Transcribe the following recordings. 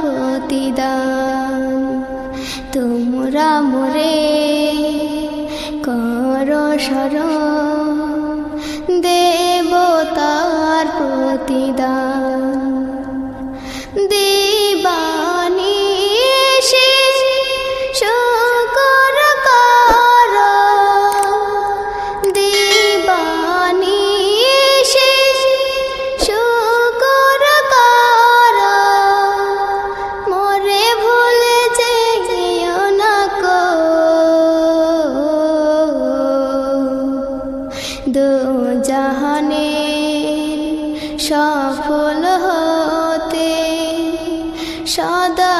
প্রতিদান। তোমরা মোরে কর সর দেবতার প্রতিদান। দু জাহানে সফল হতে সদা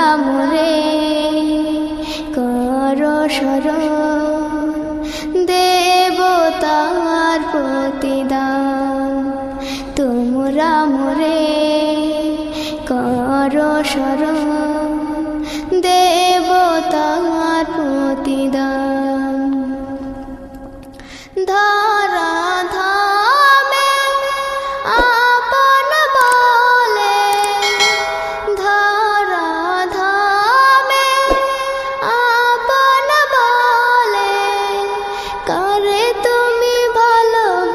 তোমরা রে কর সর দেবতার প্রতিদান। তোমরা মোরে কর স্মরণ